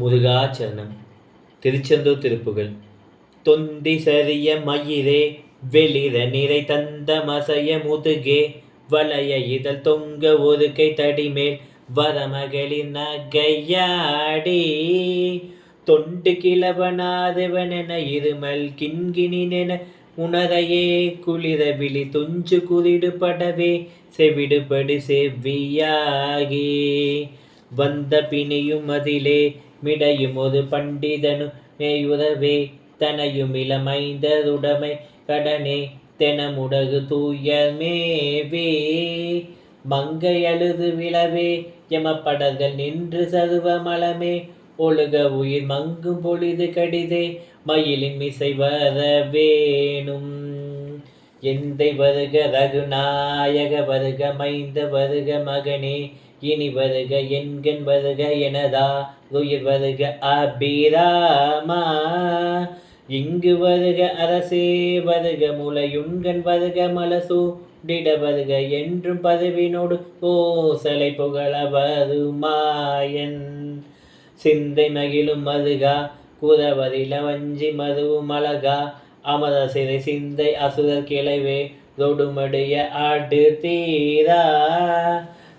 முருகாச்சரணம் திருச்செந்தூர் திருப்புகள் தொந்தி சரிய மயிரே வெளிர நிறை தந்த மசைய முதுகே வளைய இதழ் தொங்க ஒரு கை தடிமேல் வரமகளின் நகையாடி. தொண்டு கிழவனாதவனென இருமல் கிண்கிணினென உணரையே குளிர விழி துஞ்சு குதிடு படவே செவிடுபடு செவ்வியாகி. வந்த பிணியும் அதிலே மிடையும் ஒரு பண்டிதனு மேயுதவே தனையும் இளமைந்ததுடமை கடனே தெனமுடகு தூயமேவே மங்கை அழுது விழவே எமப்படர்கள் நின்று சருவ மலமே. ஒழுக உயிர் மங்கும் பொழுது கடிதே மயிலின் மிசை வரவேணும். எந்தை வருக ரகுநாயக வருக மைந்த வருக மகனே இனி வருக என்கண் வருக எனதா உயிர் வருக அபிராமா. இங்கு வருக அரசே வருக முலையுண்கண் வருக மலசூடிட வருக என்றும் பதவினோடு ஓசலை புகழ வருமாயன். சிந்தை மகிழும் மதுகா குதவதில வஞ்சி மதுவும் அழகா அமத சிறை சிந்தை அசுரர் கிளைவே தொடுமடைய ஆடு தீரா.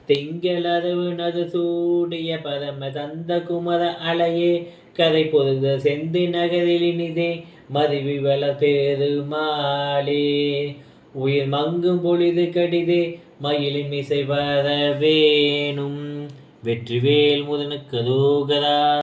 திங்களரவு சூடிய பரம தந்த குமர அலையே. கரை பொருத செந்தி நகரிலினிதே மருவி வள பெருமாளே. உயிர் மங்கும் பொழுது கடிதே மயிலின் இசை வர வேணும் வெற்றிவேல் முதனுக்கு ரோகரா